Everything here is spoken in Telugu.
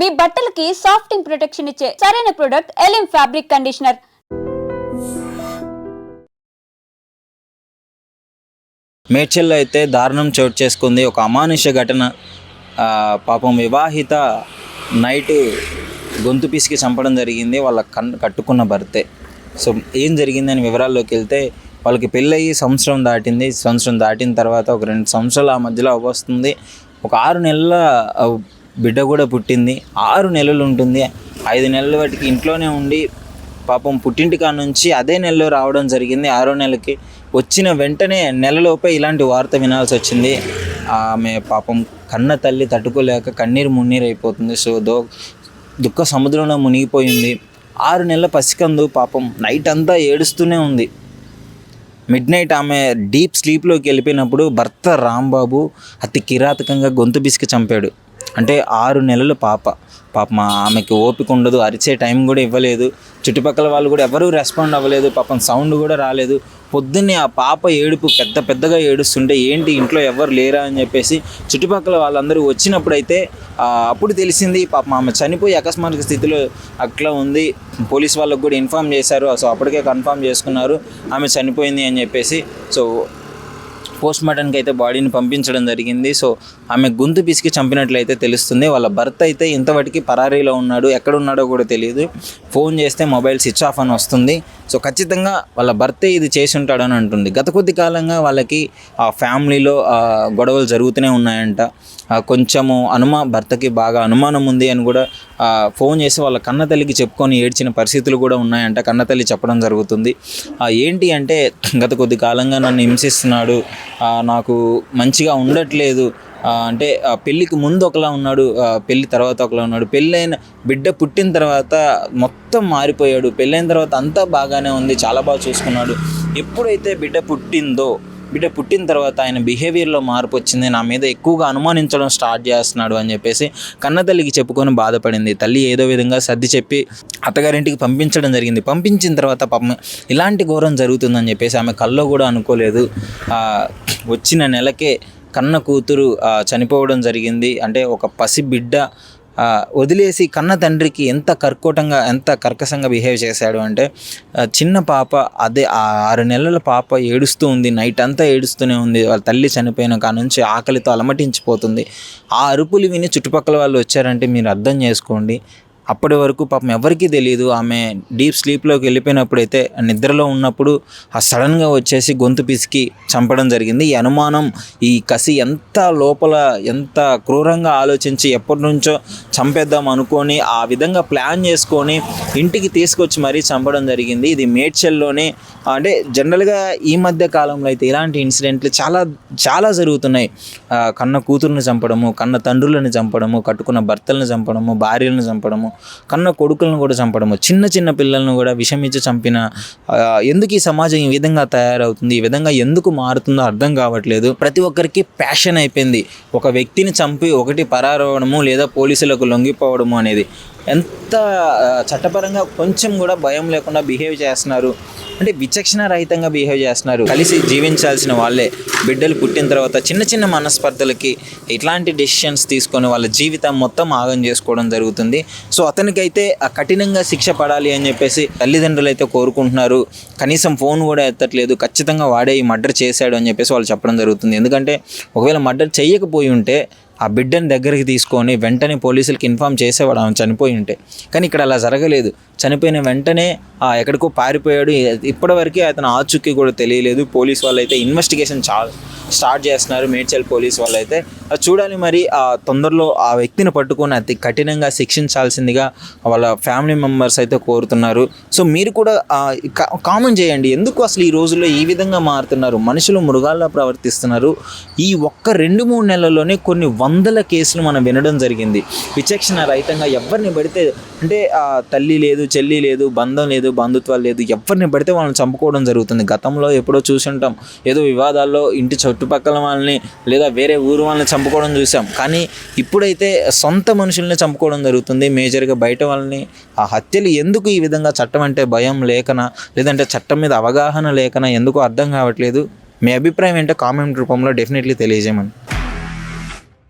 మీ బట్టలకి సాఫ్టింగ్ ప్రొటెక్షన్ ఇచ్చే సరైన ప్రొడక్ట్ ఎలిమ్ ఫ్యాబ్రిక్ కండిషనర్ మేడ్చల్లో అయితే దారుణం చోటు చేసుకుంది ఒక అమానుష ఘటన. పాపం వివాహిత నైట్ గొంతు పిసికి చంపడం జరిగింది. వాళ్ళ కన్ కట్టుకున్న భర్తే. సో ఏం జరిగిందని వివరాల్లోకి వెళ్తే వాళ్ళకి పెళ్ళయి సంవత్సరం దాటింది. సంవత్సరం దాటిన తర్వాత ఒక రెండు సంవత్సరాలు ఆ మధ్యలో వస్తుంది ఒక ఆరు నెలల బిడ్డ కూడా పుట్టింది. ఆరు నెలలు ఉంటుంది. ఐదు నెలల వాటికి ఇంట్లోనే ఉండి పాపం పుట్టింటి కాడ నుంచి అదే నెలలో రావడం జరిగింది. ఆరో నెలకి వచ్చిన వెంటనే నెలలోపే ఇలాంటి వార్త వినాల్సి వచ్చింది. ఆమె పాపం కన్న తల్లి తట్టుకోలేక కన్నీరు మున్నీరు అయిపోతుంది. సో దో దుఃఖ సముద్రంలో మునిగిపోయింది. ఆరు నెలల పసికందు పాపం నైట్ అంతా ఏడుస్తూనే ఉంది. మిడ్ నైట్ ఆమె డీప్ స్లీప్లోకి వెళ్ళిపోయినప్పుడు భర్త రాంబాబు అతి కిరాతకంగా గొంతు బిసికి చంపాడు. అంటే ఆరు నెలల పాప. పాపం ఆమెకి ఓపిక ఉండదు అరిచే టైం కూడా ఇవ్వలేదు. చుట్టుపక్కల వాళ్ళు కూడా ఎవరూ రెస్పాండ్ అవ్వలేదు పాపం సౌండ్ కూడా రాలేదు. పొద్దున్నే ఆ పాప ఏడుపు పెద్ద పెద్దగా ఏడుస్తుంటే ఏంటి ఇంట్లో ఎవరు లేరా? అని చెప్పేసి చుట్టుపక్కల వాళ్ళందరూ వచ్చినప్పుడైతే అప్పుడు తెలిసింది పాపం ఆమె చనిపోయి అకస్మాత్ స్థితిలో అట్లా ఉంది. పోలీస్ వాళ్ళకు కూడా ఇన్ఫామ్ చేశారు. సో అప్పటికే కన్ఫామ్ చేసుకున్నారు. ఆమె చనిపోయింది అని చెప్పేసి సో పోస్ట్ మార్టంకి అయితే బాడీని పంపించడం జరిగింది. సో ఆమె గొంతు పిసికి చంపినట్లయితే తెలుస్తుంది. వాళ్ళ భర్త అయితే ఇంతవరకు పరారీలో ఉన్నాడు. ఎక్కడ ఉన్నాడో కూడా తెలియదు. ఫోన్ చేస్తే మొబైల్ స్విచ్ ఆఫ్ అని వస్తుంది. సో ఖచ్చితంగా వాళ్ళ భర్తే ఇది చేసి ఉంటాడని అంటుంది. గత కొద్ది కాలంగా వాళ్ళకి ఆ ఫ్యామిలీలో గొడవలు జరుగుతూనే ఉన్నాయంట. కొంచెము అనుమా భర్తకి బాగా అనుమానం ఉంది అని కూడా ఫోన్ చేసి వాళ్ళ కన్న తల్లికి చెప్పుకొని ఏడ్చిన పరిస్థితులు కూడా ఉన్నాయంట. కన్న తల్లి చెప్పడం జరుగుతుంది. ఏంటి అంటే గత కొద్ది కాలంగా నన్ను హింసిస్తున్నాడు. నాకు మంచిగా ఉండట్లేదు. అంటే పెళ్ళికి ముందు ఒకలా ఉన్నాడు. పెళ్ళి తర్వాత ఒకలా ఉన్నాడు. పెళ్ళైన బిడ్డ పుట్టిన తర్వాత మొత్తం మారిపోయాడు. పెళ్ళైన తర్వాత అంతా బాగానే ఉంది. చాలా బాగా చూసుకున్నాడు. ఎప్పుడైతే బిడ్డ పుట్టిందో బిడ్డ పుట్టిన తర్వాత ఆయన బిహేవియర్లో మార్పు వచ్చింది నా మీద ఎక్కువగా అనుమానించడం స్టార్ట్ చేస్తున్నాడు అని చెప్పేసి కన్న తల్లికి చెప్పుకొని బాధపడింది. తల్లి ఏదో విధంగా సర్ది చెప్పి అత్తగారింటికి పంపించడం జరిగింది. పంపించిన తర్వాత పాపం ఇలాంటి ఘోరం జరుగుతుందని చెప్పేసి ఆమె కల్లో కూడా అనుకోలేదు. వచ్చిన నెలకే కన్న కూతురు చనిపోవడం జరిగింది. అంటే ఒక పసి బిడ్డ వదిలేసి కన్న తండ్రికి ఎంత కర్కోటంగా ఎంత కర్కశంగా బిహేవ్ చేశాడు అంటే చిన్న పాప అదే ఆరు నెలల పాప ఏడుస్తూ ఉంది. నైట్ అంతా ఏడుస్తూనే ఉంది. వాళ్ళ తల్లి చనిపోయిన కాడ నుంచి ఆకలితో అలమటించిపోతుంది. ఆ అరుపులు విని చుట్టుపక్కల వాళ్ళు వచ్చారంటే మీరు అర్థం చేసుకోండి. అప్పటి వరకు పాపం ఎవరికీ తెలియదు ఆమె డీప్ స్లీప్లోకి వెళ్ళిపోయినప్పుడైతే నిద్రలో ఉన్నప్పుడు ఆ సడన్గా వచ్చేసి గొంతు పిసికి చంపడం జరిగింది. ఈ అనుమానం ఈ కసి ఎంత లోపల ఎంత క్రూరంగా ఆలోచించి ఎప్పటి నుంచో చంపేద్దాం అనుకొని ఆ విధంగా ప్లాన్ చేసుకొని ఇంటికి తీసుకొచ్చి మరీ చంపడం జరిగింది. ఇది మేడ్చల్లోనే అంటే జనరల్గా ఈ మధ్య కాలంలో అయితే ఇలాంటి ఇన్సిడెంట్లు చాలా చాలా జరుగుతున్నాయి. కన్న కూతుర్ని చంపడము కన్న తండ్రులను చంపడము కట్టుకున్న భర్తలను చంపడము భార్యలను చంపడము కన్న కొడుకులను కూడా చంపడము చిన్న చిన్న పిల్లలను కూడా విషమించి చంపిన ఎందుకు ఈ సమాజం ఈ విధంగా తయారవుతుంది ఈ విధంగా ఎందుకు మారుతుందో అర్థం కావట్లేదు. ప్రతి ఒక్కరికి ప్యాషన్ అయిపోయింది. ఒక వ్యక్తిని చంపి ఒకటి పరారవడము లేదా పోలీసులకు లొంగిపోవడము అనేది ఎంత చట్టపరంగా కొంచెం కూడా భయం లేకుండా బిహేవ్ చేస్తున్నారు. అంటే విచక్షణ రహితంగా బిహేవ్ చేస్తున్నారు. కలిసి జీవించాల్సిన వాళ్ళే. బిడ్డలు పుట్టిన తర్వాత చిన్న చిన్న మనస్పర్ధలకి ఇట్లాంటి డెసిషన్స్ తీసుకొని వాళ్ళ జీవితం మొత్తం ఆగం చేసుకోవడం జరుగుతుంది. సో అతనికైతే ఆ కఠినంగా శిక్ష పడాలి అని చెప్పేసి తల్లిదండ్రులు అయితే కోరుకుంటున్నారు. కనీసం ఫోన్ కూడా ఎత్తట్లేదు. ఖచ్చితంగా వాడే ఈ మర్డర్ చేశాడు అని చెప్పేసి వాళ్ళు చెప్పడం జరుగుతుంది. ఎందుకంటే ఒకవేళ మర్డర్ చేయకపోయి ఉంటే ఆ బిడ్డని దగ్గరికి తీసుకొని వెంటనే పోలీసులకి ఇన్ఫామ్ చేసేవాడు ఆమె చనిపోయి ఉంటే. కానీ ఇక్కడ అలా జరగలేదు. చనిపోయిన వెంటనే ఎక్కడికో పారిపోయాడు. ఇప్పటివరకు అతను ఆచూకీ కూడా తెలియలేదు. పోలీస్ వాళ్ళు అయితే ఇన్వెస్టిగేషన్ చాలా స్టార్ట్ చేస్తున్నారు మేడ్చల్ పోలీస్ వాళ్ళు అయితే చూడాలి మరి ఆ తొందరలో ఆ వ్యక్తిని పట్టుకొని అతి కఠినంగా శిక్షించాల్సిందిగా వాళ్ళ ఫ్యామిలీ మెంబర్స్ అయితే కోరుతున్నారు. సో మీరు కూడా కామెంట్ చేయండి. ఎందుకు అసలు ఈ రోజుల్లో ఈ విధంగా మారుతున్నారు? మనుషులు మృగాల్లా ప్రవర్తిస్తున్నారు. ఈ ఒక్క రెండు మూడు నెలల్లోనే కొన్ని వందల కేసులు మనం వినడం జరిగింది. విచక్షణ రహితంగా ఎవరిని పడితే అంటే ఆ, తల్లి లేదు చెల్లి లేదు బంధం లేదు బంధుత్వాలు లేదు ఎవరిని పడితే వాళ్ళని చంపుకోవడం జరుగుతుంది. గతంలో ఎప్పుడో చూసి ఉంటాం ఏదో వివాదాల్లో ఇంటి చుట్టుపక్కల వాళ్ళని లేదా వేరే ఊరు వాళ్ళని చంపుకోవడం చూసాం. కానీ ఇప్పుడైతే సొంత మనుషుల్ని చంపుకోవడం జరుగుతుంది. మేజర్గా బయట వాళ్ళని ఆ హత్యలు ఎందుకు ఈ విధంగా చట్టం అంటే భయం లేకనా లేదంటే చట్టం మీద అవగాహన లేకనా ఎందుకు అర్థం కావట్లేదు. మీ అభిప్రాయం ఏంటో కామెంట్ రూపంలో డెఫినెట్లీ తెలియజేయమని.